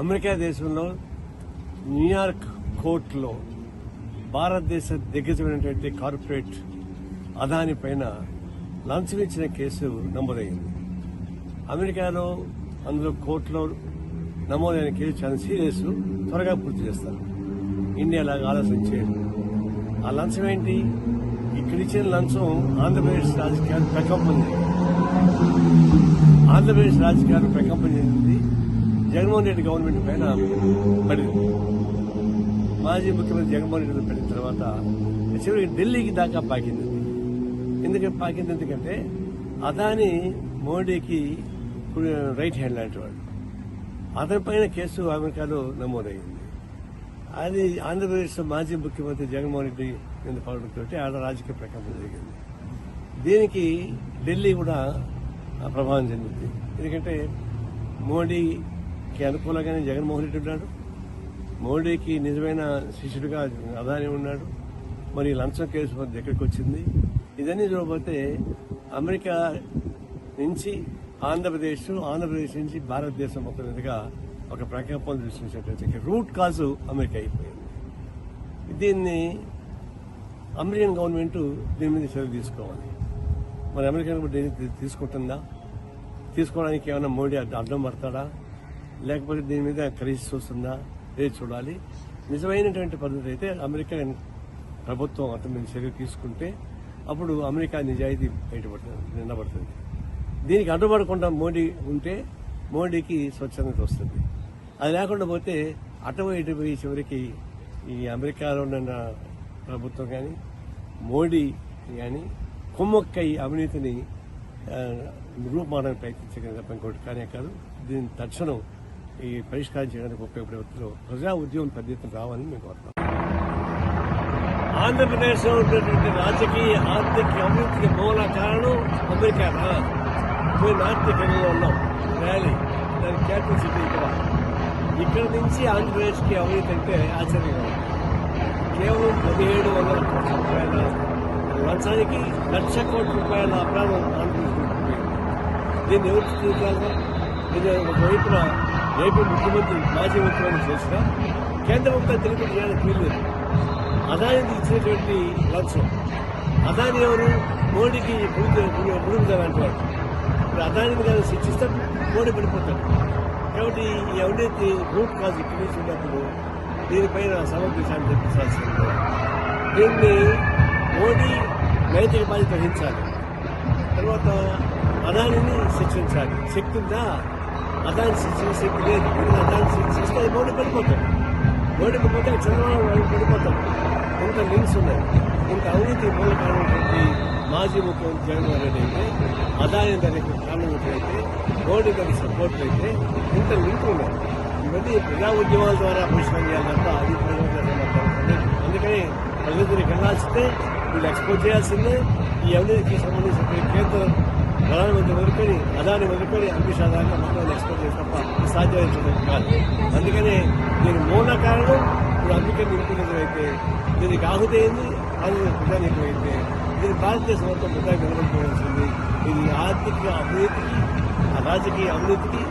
America దేశంలో New York కోర్టులో భారతదేశ దిగ్గజమైనటువంటి కార్పొరేట్ అదాని పైన లంచం ఇచ్చిన కేసు నమోదైంది. అమెరికాలో అందులో కోర్టులో నమోదైన కేసు చాలా సీరియస్ త్వరగా పూర్తి చేస్తారు. ఇండియా లాగా ఆలోచించేది ఆ లంచం ఏంటి? ఇక్కడ ఇచ్చిన లంచం ఆంధ్రప్రదేశ్ రాజకీయాలు ప్రకంపం ఆంధ్రప్రదేశ్ రాజకీయాలు ప్రకంపం చెందింది జగన్మోహన్ రెడ్డి గవర్నమెంట్ పైన పడింది మాజీ ముఖ్యమంత్రి జగన్మోహన్ రెడ్డి పడిన తర్వాత చివరికి ఢిల్లీకి దాకా పాకింది. ఎందుకంటే పాకింది? ఎందుకంటే అదాని మోడీకి రైట్ హ్యాండ్ లాంటి వాడు. అతని పైన కేసు అమెరికాలో నమోదైంది. అది ఆంధ్రప్రదేశ్ మాజీ ముఖ్యమంత్రి జగన్మోహన్ రెడ్డి మీద పడడంతో ఆడ రాజకీయ ప్రకంపన జరిగింది. దీనికి ఢిల్లీ కూడా ప్రభావం చెందింది. ఎందుకంటే మోడీ కి అనుకూలంగానే జగన్మోహన్ రెడ్డి ఉన్నాడు. మోడీకి నిజమైన శిష్యుడిగా అదాని ఉన్నాడు. మరి లంచం కేసు మన దగ్గరికి వచ్చింది? ఇదన్నీ చూడబోతే అమెరికా నుంచి ఆంధ్రప్రదేశ్ ఆంధ్రప్రదేశ్ నుంచి భారతదేశం మొత్తం మీదుగా ఒక ప్రకంపన సృష్టించినట్లయితే రూట్ కాజు అమెరికా అయిపోయింది. దీన్ని అమెరికన్ గవర్నమెంట్ దీని మీద చర్య తీసుకోవాలి. మరి అమెరికన్ గవర్నమెంట్ తీసుకుంటుందా? తీసుకోవడానికి ఏమైనా మోడీ అడ్డం పడతాడా? లేకపోతే దీని మీద క్రైసిస్ చూస్తుందా లేదు చూడాలి. నిజమైనటువంటి పద్ధతి అయితే అమెరికన్ ప్రభుత్వం అతని మీద చర్య తీసుకుంటే అప్పుడు అమెరికా నిజాయితీ బయటపడుతుంది నిండబడుతుంది దీనికి అడ్డుపడకుండా మోడీ ఉంటే మోడీకి స్వచ్ఛందత వస్తుంది. అది లేకుండా పోతే అటు ఇటుపోయి చివరికి ఈ అమెరికాలో ఉన్న ప్రభుత్వం కానీ మోడీ కానీ కుమ్మక్కై అవినీతిని ఆ, ప్రయత్నించగలిగిన తప్ప ఇంకోటి కానీ కాదు దీని తక్షణం ఈ పరిష్కారం చేయడానికి ఉపయోగపడే వృత్తిలో ప్రజా ఉద్యమం పెద్ద ఎత్తున రావాలని మేము కోరుతాం ఆంధ్రప్రదేశ్లో ఉన్నటువంటి రాజకీయ ఆర్థిక అభివృద్ధికి మూల కారణం అమెరికా మేము ఆర్థికంగా ఉన్నాం ర్యాలీ దాని క్యాపిటల్ సిటీ ఇక్కడ ఇక్కడ నుంచి ఆంధ్రప్రదేశ్కి అవినీతి అంటే ఆశ్చర్యంగా ఉంది కేవలం పదిహేడు వందల కోట్ల రూపాయల లంచానికి లక్ష కోట్ల రూపాయల అపరాధం ఆంధ్రప్రదేశ్ దీన్ని ఎవరు చూడాలి ఇది ఒకవైపున ఏపీ ముఖ్యమంత్రి మాజీ ముఖ్యమంత్రి చేసిన కేంద్ర ప్రభుత్వం తెలుగు చేయడానికి వీల్లేదు అదానికి ఇచ్చినటువంటి లంచం. అదాని ఎవరు? మోడీకి ముడుగుతారు అంటారు ఇప్పుడు అదానిని కానీ శిక్షిస్తాం మోడీ పడిపోతాడు. కాబట్టి ఎవరైతే రూట్ కాజ్ ఇక్కడి నుంచి ఉన్నప్పుడు దీనిపైన సమర్పించాలని చెప్పించాల్సింది దీన్ని మోడీ నైతిక బాధ్యత వహించాలి. తర్వాత అదానిని శిక్షించాలి. శక్తి ఉందా? అదాని శిక్షణ లేదు ఇప్పుడు ఎందుకంటే అదాని అది బోర్డు పడిపోతాం మోడీ పోతే చంద్రబాబు నాయుడు పడిపోతాడు ఇంత లింక్స్ ఉన్నాయి. ఇంత అవినీతి మూల కారణమైనటువంటి మాజీ ముఖ్యమంత్రి జగన్మోహన్ రెడ్డి అయితే అదాని దానికి కారణం అయితే మోడీ దానికి సపోర్ట్ అయితే ఇంత లింక్ ఉన్నాయి. ఇవన్నీ ప్రజా ఉద్యమాల ద్వారా పరిశ్రమ చేయాలి తప్ప అది ప్రజాప్రతినిధులు అందుకని ప్రజలకు వెళ్ళాల్సిందే వీళ్ళు ఎక్స్పోజ్ చేయాల్సిందే. ఈ అవినీతికి సంబంధించిన కేంద్ర ప్రధానమంత్రి వదులుకొని అదాని వదులుకొని అమిత్ షా దాకా మొత్తం ఎక్స్పోజ్ చేసి తప్ప ఇది సాధ్యమైనటువంటి కాదు. అందుకనే దీని మూల కారణం ఇప్పుడు అమెరికన్ నింపుణ్యం అయితే దీనికి ఆహుతి అయింది ఆంధ్రప్రదేశ్ ప్రజానీకం అయితే దీని భారతదేశం మొత్తం ప్రజా నిలబడిపోవాల్సింది ఇది ఆర్థిక అవినీతికి రాజకీయ అవినీతికి